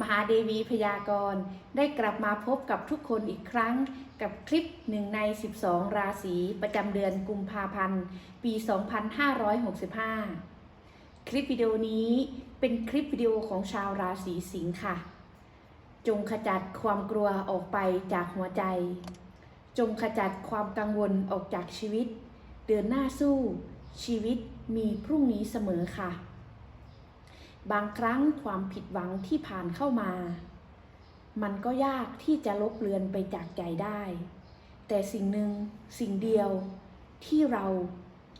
มหาเดวีพยากรณ์ได้กลับมาพบกับทุกคนอีกครั้ง กับคลิปหนึ่งใน 12 ราศีประจำเดือนกุมภาพันธ์ ปี 2565 คลิปวิดีโอนี้เป็นคลิปวิดีโอของชาวราศีสิงค์ค่ะ จงขจัดความกลัวออกไปจากหัวใจ จงขจัดความกังวลออกจากชีวิต เดินหน้าสู้ ชีวิตมีพรุ่งนี้เสมอค่ะ บางครั้งความผิดหวังที่ผ่านเข้ามา มันก็ยากที่จะลบเลือนไปจากใจได้ แต่สิ่งหนึ่งสิ่งเดียวที่เรา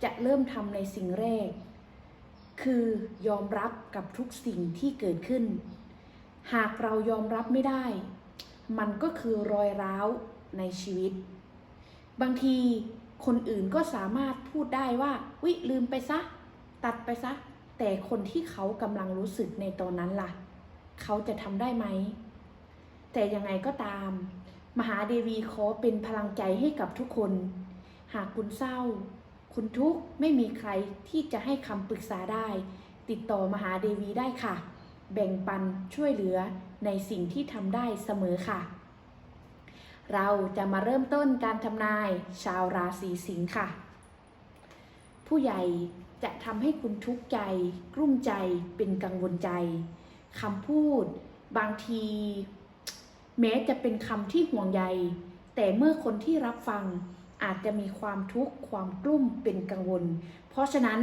จะเริ่มทำในสิ่งแรก คือยอมรับกับทุกสิ่งที่เกิดขึ้น หากเรายอมรับไม่ได้ มันก็คือรอยร้าวในชีวิต บางทีคนอื่นก็สามารถพูดได้ว่าวิลืมไปซะ ตัดไปซะ แต่คนที่เขากำลังรู้สึกในตอนนั้นล่ะ เขาจะทำได้ไหม แต่ยังไงก็ตาม มหาเดวีขอเป็นพลังใจให้กับทุกคน หากคุณเศร้า คุณทุกข์ไม่มีใครที่จะให้คำปรึกษาได้ ติดต่อมหาเดวีได้ค่ะ แบ่งปันช่วยเหลือในสิ่งที่ทำได้เสมอค่ะ เราจะมาเริ่มต้นการทำนายชาวราศีสิงค์ค่ะ ผู้ใหญ่ จะทำให้คุณทุกข์ใจ กลุ้มใจเป็นกังวลใจคำพูด บางที แม้จะเป็นคำที่ห่วงใย แต่เมื่อคนที่รับฟังอาจจะมีความทุกข์ความกลุ้มเป็นกังวล เพราะฉะนั้น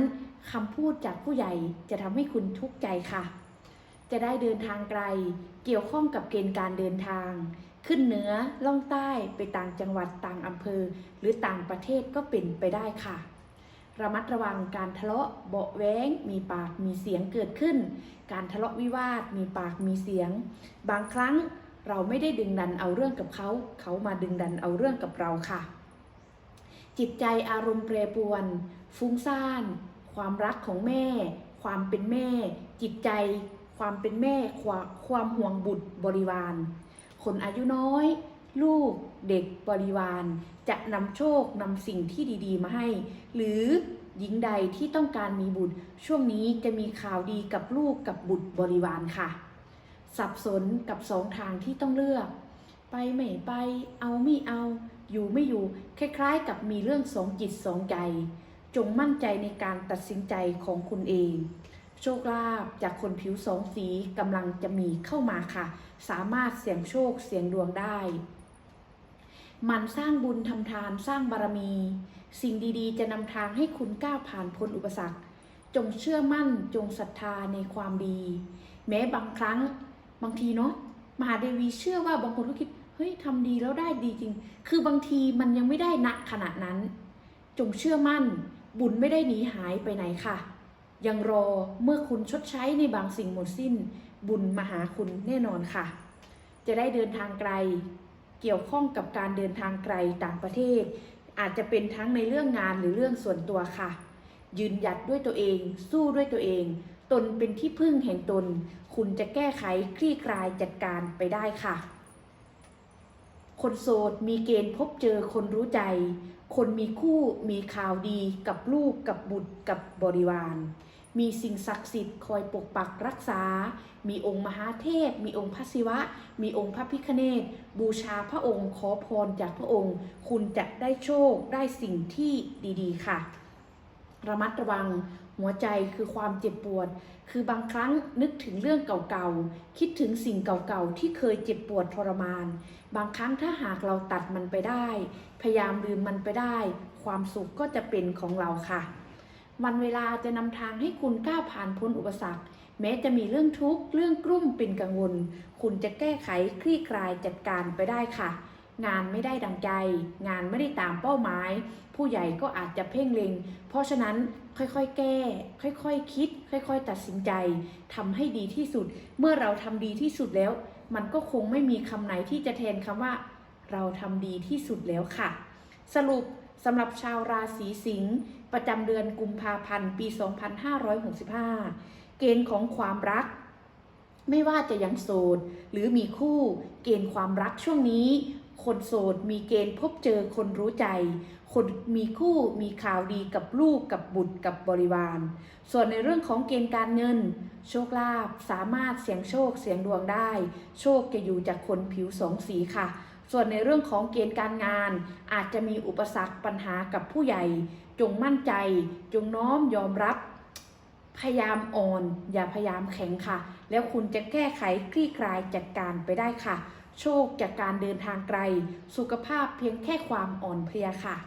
คำพูดจากผู้ใหญ่จะทำให้คุณทุกข์ใจค่ะ จะได้เดินทางไกล เกี่ยวข้องกับเกณฑ์การเดินทาง ขึ้นเหนือล่องใต้ไปต่างจังหวัดต่างอำเภอ หรือต่างประเทศก็เป็นไปได้ค่ะ ระมัดระวังการทะเลาะเบาะแว้ง มีปากมีเสียงเกิดขึ้น การทะเลาะวิวาท มีปากมีเสียง บางครั้งเราไม่ได้ดึงดันเอาเรื่องกับเขา เขามาดึงดันเอาเรื่องกับเราค่ะ จิตใจอารมณ์แปรปรวน ฟุ้งซ่าน ความรักของแม่ ความเป็นแม่ จิตใจ ความเป็นแม่ ความความห่วงบุตรบริวาร คนอายุน้อย ลูกเด็กบริวารจะนำโชคนำสิ่งที่ดีๆ มาให้ หรือหญิงใดที่ต้องการมีบุตร ช่วงนี้จะมีข่าวดีกับลูกกับบุตรบริวารค่ะ สับสนกับสองทางที่ต้องเลือก ไปไม่ไปเอาไม่เอา อยู่ไม่อยู่ คล้ายๆ กับมีเรื่องสองจิตสองใจ จงมั่นใจในการตัดสินใจของคุณเองโชคลาภจากคนผิวสองสีกำลังจะมีเข้ามาค่ะ สามารถเสี่ยงโชคเสี่ยงดวงได้ มันสร้างบุญทำทานสร้างบารมี สิ่งดีๆ จะนำทางให้คุณก้าวผ่านพ้นอุปสรรค จงเชื่อมั่นจงศรัทธาในความดี แม้บางครั้งบางทีเนาะมหาเดวีเชื่อว่าบางคนก็คิดเฮ้ยทำดีแล้วได้ดีจริง คือบางทีมันยังไม่ได้นักขนาดนั้น จงเชื่อมั่น บุญไม่ได้หนีหายไปไหนค่ะ ยังรอเมื่อคุณชดใช้ในบางสิ่งหมดสิ้น บุญมาหาคุณแน่นอนค่ะ จะได้เดินทางไกล เกี่ยวข้องกับการเดินทางไกลต่างประเทศ อาจจะเป็นทั้งในเรื่องงานหรือเรื่องส่วนตัวค่ะ ยืนหยัดด้วยตัวเอง สู้ด้วยตัวเอง ตนเป็นที่พึ่งแห่งตน คุณจะแก้ไขคลี่คลายจัดการไปได้ค่ะ คนโสดมีเกณฑ์พบเจอคนรู้ใจ คนมีคู่มีข่าวดีกับลูกกับบุตรกับบริวาร มีสิ่งศักดิ์สิทธิ์คอยปกปักรักษา มีองค์มหาเทพ มีองค์พระศิวะ มีองค์พระพิฆเนศ บูชาพระองค์ขอพรจากพระองค์ คุณจะได้โชคได้สิ่งที่ดีๆ ค่ะ ระมัดระวังหัวใจคือความเจ็บปวด คือบางครั้งนึกถึงเรื่องเก่าๆ คิดถึงสิ่งเก่าๆ ที่เคยเจ็บปวดทรมาน บางครั้งถ้าหากเราตัดมันไปได้ พยายามลืมมันไปได้ ความสุขก็จะเป็นของเราค่ะ วันเวลาจะนำทางให้คุณก้าวผ่านพ้นอุปสรรค แม้จะมีเรื่องทุกข์เรื่องกลุ้มเป็นกังวล คุณจะแก้ไขคลี่คลายจัดการไปได้ค่ะ งานไม่ได้ดังใจ งานไม่ได้ตามเป้าหมาย ผู้ใหญ่ก็อาจจะเพ่งเล็ง เพราะฉะนั้นค่อยๆ แก้ ค่อยๆคคิด ค่อยๆ ตัดสินใจทำให้ดีที่สุด เมื่อเราทำดีที่สุดแล้ว มันก็คงไม่มีคำไหนที่จะแทนคำว่า เราทำดีที่สุดแล้วค่ะ สรุป สำหรับชาวราศีสิงห์ประจำเดือนกุมภาพันธ์ปี 2565 เกณฑ์ของความรัก ไม่ว่าจะยังโสดหรือมีคู่เกณฑ์ความรักช่วงนี้ คนโสดมีเกณฑ์พบเจอคนรู้ใจ คนมีคู่มีข่าวดีกับลูกกับบุตรกับบริวาร ส่วนในเรื่องของเกณฑ์การเงิน โชคลาภสามารถเสี่ยงโชคเสี่ยงดวงได้ โชคจะอยู่จากคนผิวสองสีค่ะ ส่วนในเรื่องของเกณฑ์การงาน อาจจะมีอุปสรรคปัญหากับผู้ใหญ่ จงมั่นใจ จงน้อมยอมรับ พยายามอ่อน อย่าพยายามแข็งค่ะ แล้วคุณจะแก้ไขคลี่คลายจัดการไปได้ค่ะ โชคจากการเดินทางไกล สุขภาพเพียงแค่ความอ่อนเพลียค่ะ